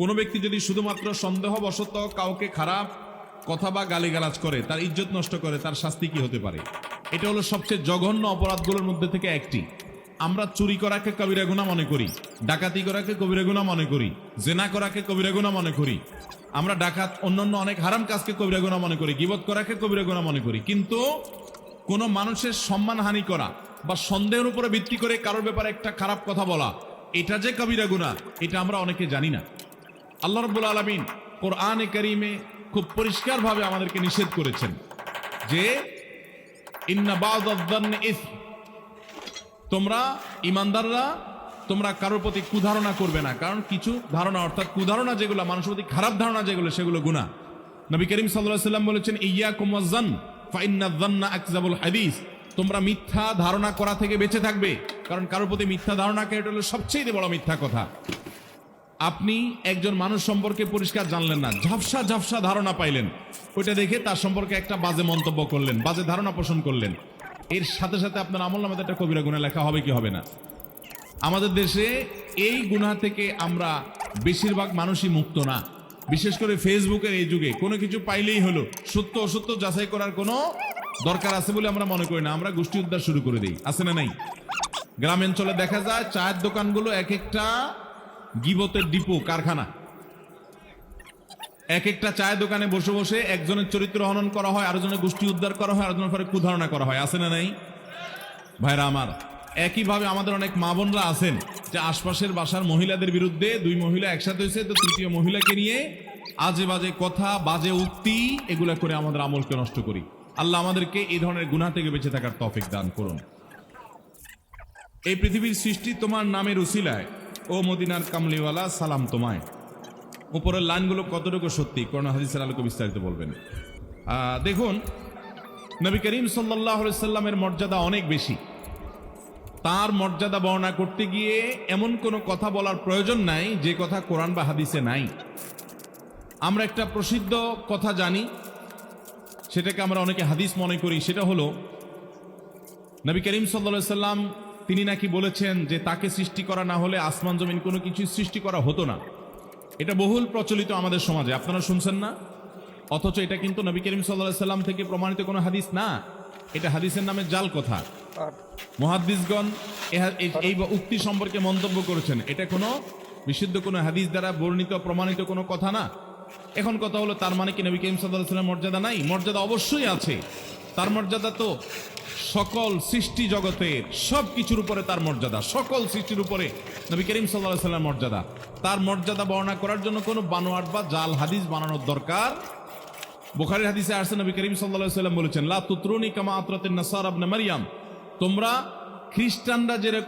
কোনো ব্যক্তি যদি শুধুমাত্র সন্দেহবশত কাউকে খারাপ কথা বা গালিগালাজ করে, তার ইজ্জত নষ্ট করে, তার শাস্তি কি হতে পারে? এটা হলো সবচেয়ে জঘন্য অপরাধগুলোর মধ্যে থেকে একটি। আমরা চুরি করাকে কবিরা গুণা মনে করি, ডাকাতি করাকে কবিরা গুণা মনে করি, জেনা করাকে কবিরা গুণা মনে করি, আমরা ডাকাত, অন্যান্য অনেক হারাম কাজকে কবিরা গুণা মনে করি, গিবত করাকে কবিরা গুণা মনে করি, কিন্তু কোনো মানুষের সম্মান হানি করা বা সন্দেহের উপরে ভিত্তি করে কারোর ব্যাপারে একটা খারাপ কথা বলা, এটা যে কবিরা গুণা, এটা আমরা অনেকে জানি না। আল্লাহ রব্বুল আলমিন কোরআনে করিমে খুব পরিষ্কারভাবে আমাদেরকে নিষেধ করেছেন যে তোমরা ইমানদাররা তোমরা কারোর প্রতি কুধারণা করবে না। কারণ কিছু ধারণা, অর্থাৎ কুধারণা যেগুলো, মানুষের প্রতি খারাপ ধারণা যেগুলো, সেগুলো গুণা নবী করিম সাল্লাম বলেছেন ইয়া কুমাজান হাদিস। তোমরা মিথ্যা ধারণা করা থেকে বেঁচে থাকবে। কারণ কারোর প্রতি মিথ্যা ধারণাকে, এটা হলো সবচেয়ে বড় মিথ্যা কথা। আপনি একজন মানুষ সম্পর্কে পরিষ্কার জানলেন না। ঝাপসা ঝাপসা ধারণা পাইলেন। ওইটা দেখে তার সম্পর্কে একটা বাজে মন্তব্য করলেন, বাজে ধারণা পোষণ করলেন। এর সাথে সাথে আপনার আমল নামাতে একটা কবিরা গুণা লেখা হবে কি হবে না। আমাদের দেশে এই গুণা থেকে আমরা বেশিরভাগ মানুষই মুক্ত না। বিশেষ করে ফেসবুকের এই যুগে কোনো কিছু পাইলেই হলো, সত্য অসত্য যাচাই করার কোনো দরকার আছে বলে আমরা মনে করি না। আমরা গোষ্ঠী উদ্ধার শুরু করে দিই। আছে না নাই? গ্রামাঞ্চলে দেখা যায়, চায়ের দোকানগুলো এক একটা গিবতের ডিপো, কারখানা। এক একটা চায়ের দোকানে বসে বসে একজনের চরিত্র হনন করা হয়, আরেকজনের গোষ্ঠী উদ্ধার করা হয়, আরেকজনের পরে কুধারণা করা হয়। আছে না নাই? ভাইরা আমার, একইভাবে আমাদের অনেক মা বোনরা আছেন যে আশপাশের বাসার মহিলাদের বিরুদ্ধে দুই মহিলা একসাথে হয়েছে, তো তৃতীয় মহিলাকে নিয়ে আজে বাজে কথা, বাজে উক্তি, এগুলা করে আমাদের আমলকে নষ্ট করি। আল্লাহ আমাদেরকে এই ধরনের গুনাহ থেকে বেঁচে থাকার তফিক দান করুন। এই পৃথিবীর সৃষ্টি তোমার নামের উসিলায়। ও মদিনার কামলিওয়ালা, সালাম তোমায়। উপরের লাইনগুলো কতটুকু সত্যি? করোনা হাদিসের আলোকে বিস্তারিত বলবেন? দেখুন, নবী করিম সাল্লাহ সাল্লামের মর্যাদা অনেক বেশি। তার মর্যাদা বর্ণনা করতে গিয়ে এমন কোনো কথা বলার প্রয়োজন নাই, যে কথা কোরআন বা হাদিসে নাই। আমরা একটা প্রসিদ্ধ কথা জানি, সেটাকে আমরা অনেকে হাদিস মনে করি, সেটা হলো, নবী করিম সাল্লা সাল্লাম তিনি নাকি বলেছেন যে তাকে সৃষ্টি করা না হলে আসমান জমিন কোনো কিছু সৃষ্টি করা হতো না। এটা বহুল প্রচলিত আমাদের সমাজে। আপনারা শুনছেন না? অথচ এটা কিন্তু নবী করিম সাল্লাহ সাল্লাম থেকে প্রমাণিত কোনো হাদিস না। এটা হাদিসের নামে জাল কথা। এই- এই উক্তি সম্পর্কে মন্তব্য করেছেন। এটা কোনো বিশুদ্ধ কোনো হাদিস দ্বারা বর্ণিত প্রমাণিত কোনো কথা না। এখন কথা হলো তার মানে কি নবী করিম সাল্লাহ সাল্লাম মর্যাদা নাই? মর্যাদা অবশ্যই আছে। তার মর্যাদা তো সকল সৃষ্টি জগতের সব কিছুর উপরে তার মর্যাদা। সকল সৃষ্টির উপরে নবী করিম সাল্লাহ সাল্লাম মর্যাদা। তার মর্যাদা বর্ণনা করার জন্য কোনো বানোয়াট বা জাল হাদিস বানানোর দরকার? বোখারি হাদিসে আসছে, নবী করিম সাল্লাহ সাল্লাম বলেছেন, লা তুত্রুনি কামা আতরাতিন নাসার আবনে মারিয়াম। তোমরা খ্রিস্টানরা যেরকম